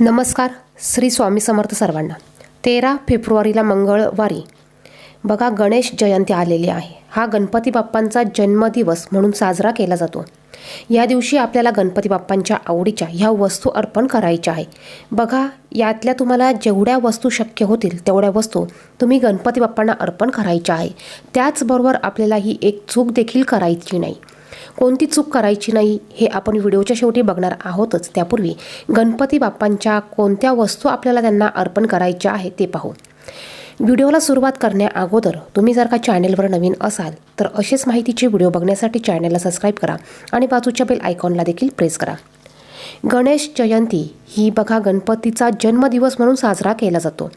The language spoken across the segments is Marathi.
नमस्कार श्री स्वामी समर्थ सर्वांना. तेरा फेब्रुवारीला मंगळवारी. बघा गणेश जयंती आलेली आहे. हा गणपती बाप्पांचा जन्मदिवस म्हणून साजरा केला जातो. या दिवशी आपल्याला गणपती बाप्पांच्या आवडीच्या ह्या वस्तू अर्पण करायच्या आहे. बघा यातल्या तुम्हाला जेवढ्या वस्तू शक्य होतील तेवढ्या वस्तू तुम्ही गणपती बाप्पांना अर्पण करायच्या आहे. त्याचबरोबर आपल्याला ही एक चूक देखील करायची नाही. कोणती चूक करायची नाही हे आपण व्हिडिओच्या शेवटी बघणार आहोतच. त्यापूर्वी गणपती बाप्पांच्या कोणत्या वस्तू आपल्याला त्यांना अर्पण करायच्या आहे ते पाहू. व्हिडिओला सुरुवात करण्या अगोदर तुम्ही जर का चॅनेलवर नवीन असाल तर असेच माहितीचे व्हिडिओ बघण्यासाठी चॅनेलला सबस्क्राईब करा आणि बाजूच्या बेल आयकॉनला देखील प्रेस करा. गणेश जयंती ही बघा गणपतीचा जन्मदिवस म्हणून साजरा केला जातो.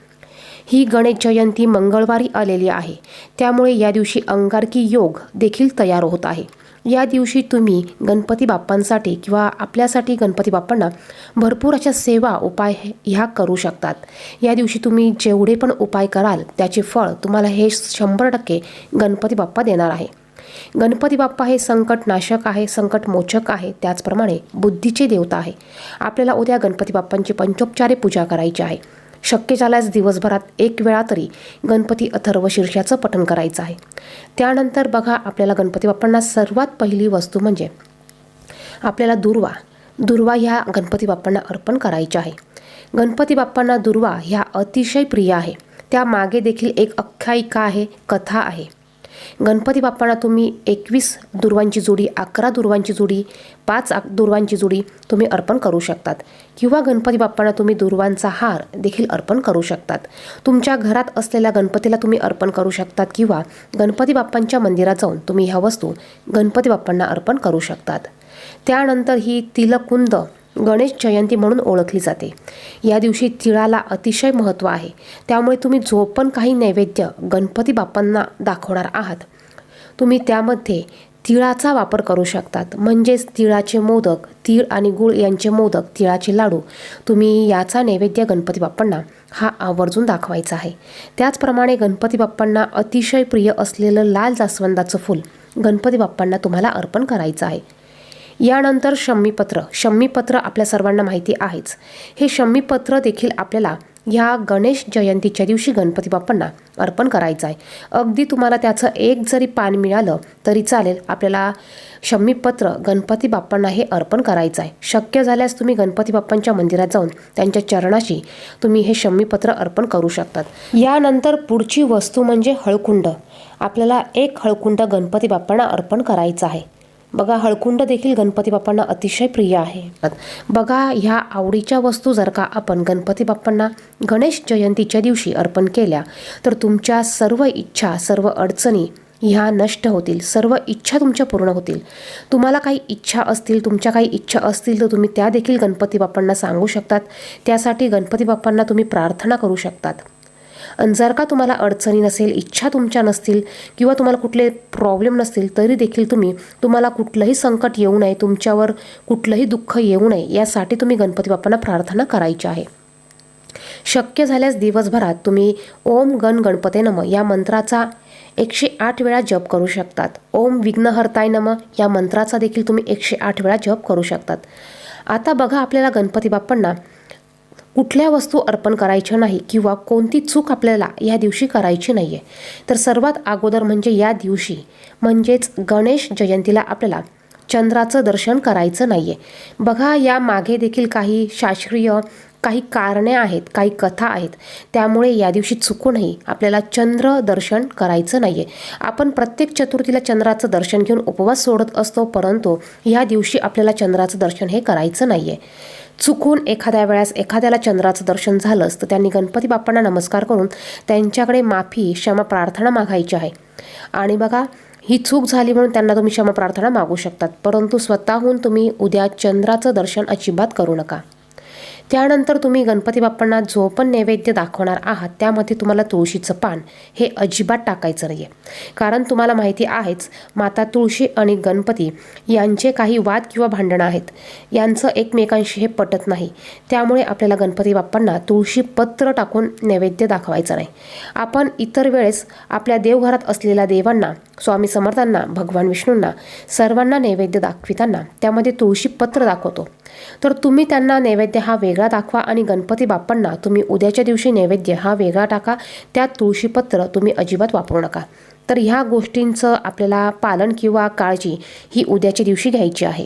ही गणेश जयंती मंगळवारी आलेली आहे. त्यामुळे या दिवशी अंगारकी योग देखील तयार होत आहे. या दिवशी तुम्ही गणपती बाप्पांसाठी किंवा आपल्यासाठी गणपती बाप्पांना भरपूर अशा सेवा उपाय हे- ह्या करू शकतात. या दिवशी तुम्ही जेवढे पण उपाय कराल त्याचे फळ तुम्हाला हे शंभर टक्के गणपती बाप्पा देणार आहे. गणपती बाप्पा हे संकट नाशक आहे संकट मोचक आहे. त्याचप्रमाणे बुद्धीचे देवता आहे. आपल्याला उद्या गणपती बाप्पांची पंचोपचारे पूजा करायची आहे. शक्य झाल्यास दिवसभरात एक वेळा तरी गणपती अथर्व शीर्षाचं पठण करायचं आहे. त्यानंतर बघा आपल्याला गणपती बाप्पांना सर्वात पहिली वस्तू म्हणजे आपल्याला दुर्वा. दुर्वा ह्या गणपती बाप्पांना अर्पण करायच्या आहे. गणपती बाप्पांना दुर्वा ह्या अतिशय प्रिय आहे. त्यामागे देखील एक आख्यायिका आहे कथा आहे. गणपती बाप्पांना तुम्ही एकवीस दुर्वांची जोडी अकरा दुर्वांची जोडी पाच दुर्वांची जोडी तुम्ही अर्पण करू शकतात. किंवा गणपती बाप्पांना तुम्ही दुर्वांचा हार देखील अर्पण करू शकतात. तुमच्या घरात असलेल्या गणपतीला तुम्ही अर्पण करू शकतात किंवा गणपती बाप्पांच्या मंदिरात जाऊन तुम्ही ह्या वस्तू गणपती बाप्पांना अर्पण करू शकतात. त्यानंतर ही तिलकुंद गणेश जयंती म्हणून ओळखली जाते. या दिवशी तिळाला अतिशय महत्त्व आहे. त्यामुळे तुम्ही जो पण काही नैवेद्य गणपती बाप्पांना दाखवणार आहात. तुम्ही त्यामध्ये तिळाचा वापर करू शकतात. म्हणजेच तिळाचे मोदक तीळ आणि गुळ यांचे मोदक तिळाचे लाडू. तुम्ही याचा नैवेद्य गणपती बाप्पांना हा आवर्जून दाखवायचा आहे. त्याचप्रमाणे गणपती बाप्पांना अतिशय प्रिय असलेलं लाल जास्वंदाचं फूल गणपती बाप्पांना तुम्हाला अर्पण करायचं आहे. यानंतर शम्मीपत्र. शम्मीपत्र आपल्या सर्वांना माहिती आहेच. हे शम्मीपत्र देखील आपल्याला ह्या गणेश जयंतीच्या दिवशी गणपती बाप्पांना अर्पण करायचं आहे अगदी तुम्हाला त्याचं एक जरी पान मिळालं तरी चालेल आपल्याला शम्मीपत्र गणपती बाप्पांना हे अर्पण करायचं आहे शक्य झाल्यास तुम्ही गणपती बाप्पांच्या मंदिरात जाऊन त्यांच्या चरणाशी तुम्ही हे शम्मीपत्र अर्पण करू शकतात. यानंतर पुढची वस्तू म्हणजे हळकुंड. आपल्याला एक हळकुंड गणपती बाप्पांना अर्पण करायचं आहे. बघा हळकुंड देखील गणपती बाप्पांना अतिशय प्रिय आहे. बघा ह्या आवडीच्या वस्तू जर का आपण गणपती बाप्पांना गणेश जयंतीच्या दिवशी अर्पण केल्या तर तुमच्या सर्व इच्छा सर्व अडचणी ह्या नष्ट होतील. सर्व इच्छा तुमच्या पूर्ण होतील. तुम्हाला काही इच्छा असतील तुमच्या काही इच्छा असतील तर तुम्ही त्या देखील गणपती बाप्पांना सांगू शकतात. त्यासाठी गणपती बाप्पांना तुम्ही प्रार्थना करू शकतात. आणि जर का तुम्हाला अडचणी नसेल इच्छा तुमच्या नसतील किंवा तुम्हाला कुठले प्रॉब्लेम नसतील तरी देखील तुम्ही तुम्हाला कुठलंही संकट येऊ नये तुमच्यावर कुठलंही दुःख येऊ नये यासाठी तुम्ही गणपती बाप्पांना प्रार्थना करायची आहे. शक्य झाल्यास दिवसभरात तुम्ही ओम गण गणपते नम या मंत्राचा एकशे आठ वेळा जप करू शकतात. ओम विघ्नहर्ताय नम या मंत्राचा देखील तुम्ही एकशे आठ वेळा जप करू शकतात. आता बघा आपल्याला गणपती बाप्पांना कुठल्या वस्तू अर्पण करायच्या नाही किंवा कोणती चूक आपल्याला या दिवशी करायची नाही आहे तर सर्वात अगोदर म्हणजे या दिवशी म्हणजेच गणेश जयंतीला आपल्याला चंद्राचं दर्शन करायचं नाही आहे बघा या मागे देखील काही शास्त्रीय काही कारणे आहेत काही कथा आहेत. त्यामुळे या दिवशी चुकूनही आपल्याला चंद्र दर्शन करायचं नाही आहे आपण प्रत्येक चतुर्थीला चंद्राचं दर्शन घेऊन उपवास सोडत असतो परंतु या दिवशी आपल्याला चंद्राचं दर्शन हे करायचं नाही आहे चुकून एखाद्या वेळेस एखाद्याला चंद्राचं दर्शन झालंच तर त्यांनी गणपती बाप्पांना नमस्कार करून त्यांच्याकडे माफी क्षमा प्रार्थना मागायची आहे. आणि बघा ही चूक झाली म्हणून त्यांना तुम्ही क्षमा प्रार्थना मागू शकतात परंतु स्वतःहून तुम्ही उद्या चंद्राचं दर्शन अजिबात करू नका. त्यानंतर तुम्ही गणपती बाप्पांना जो पण नैवेद्य दाखवणार आहात त्यामध्ये तुम्हाला तुळशीचं पान हे अजिबात टाकायचं नाही आहे कारण तुम्हाला माहिती आहेच माता तुळशी आणि गणपती यांचे काही वाद किंवा भांडणं आहेत. यांचं एकमेकांशी हे पटत नाही. त्यामुळे आपल्याला गणपती बाप्पांना तुळशी पत्र टाकून नैवेद्य दाखवायचं नाही. आपण इतर वेळेस आपल्या देवघरात असलेल्या देवांना स्वामी समर्थांना भगवान विष्णूंना सर्वांना नैवेद्य दाखविताना त्यामध्ये तुळशी पत्र दाखवतो. तर तुम्ही त्यांना नैवेद्य हा वेग वेगळा दाखवा आणि गणपती बाप्पांना तुम्ही उद्याच्या दिवशी नैवेद्य हा वेगळा टाका. त्यात तुळशीपत्र तुम्ही अजिबात वापरू नका. तर ह्या गोष्टींचं आपल्याला पालन किंवा काळजी ही उद्याच्या दिवशी घ्यायची आहे.